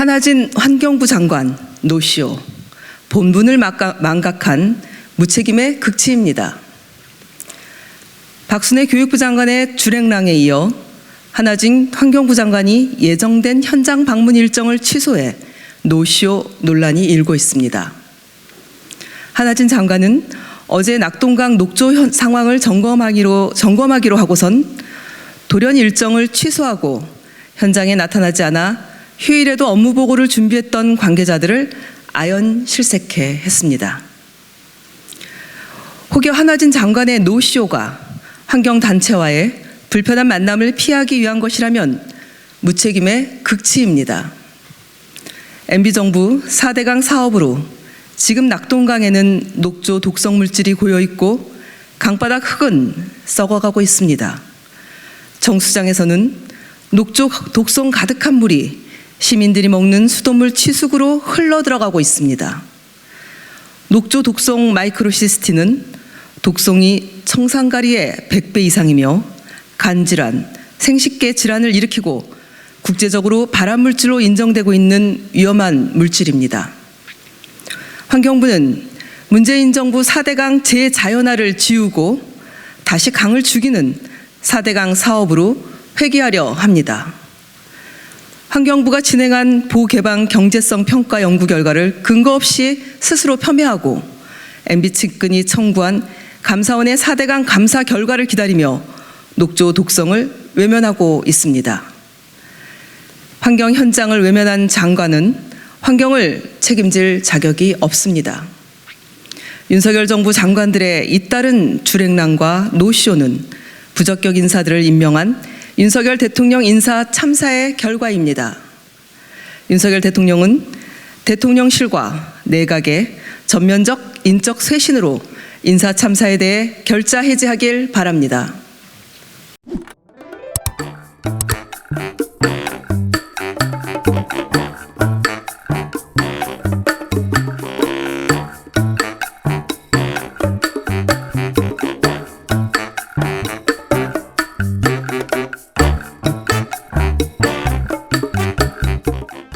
한하진 환경부 장관 노쇼 본분을 망각한 무책임의 극치입니다. 박순애 교육부 장관의 주랭랑에 이어 한하진 환경부 장관이 예정된 현장 방문 일정을 취소해 노쇼 논란이 일고 있습니다. 한하진 장관은 어제 낙동강 녹조 현- 상황을 점검하기로, 점검하기로 하고선 돌연 일정을 취소하고 현장에 나타나지 않아 휴일에도 업무 보고를 준비했던 관계자들을 아연 실색해 했습니다. 혹여 한하진 장관의 노쇼가 환경단체와의 불편한 만남을 피하기 위한 것이라면 무책임의 극치입니다. MB정부 4대강 사업으로 지금 낙동강에는 녹조 독성 물질이 고여 있고 강바닥 흙은 썩어가고 있습니다. 정수장에서는 녹조 독성 가득한 물이 시민들이 먹는 수돗물 치수구로 흘러 들어가고 있습니다. 녹조 독성 마이크로시스틴은 독성이 청산가리의 100배 이상이며 간질환, 생식계 질환을 일으키고 국제적으로 발암물질로 인정되고 있는 위험한 물질입니다. 환경부는 문재인 정부 4대강 재자연화를 지우고 다시 강을 죽이는 4대강 사업으로 회귀하려 합니다. 환경부가 진행한 보개방 경제성 평가 연구 결과를 근거 없이 스스로 폄훼하고 MB 측근이 청구한 감사원의 4대강 감사 결과를 기다리며 녹조 독성을 외면하고 있습니다. 환경 현장을 외면한 장관은 환경을 책임질 자격이 없습니다. 윤석열 정부 장관들의 잇따른 주랭랑과 노쇼는 부적격 인사들을 임명한 윤석열 대통령 인사 참사의 결과입니다. 윤석열 대통령은 대통령실과 내각의 전면적 인적 쇄신으로 인사 참사에 대해 결자 해제하길 바랍니다.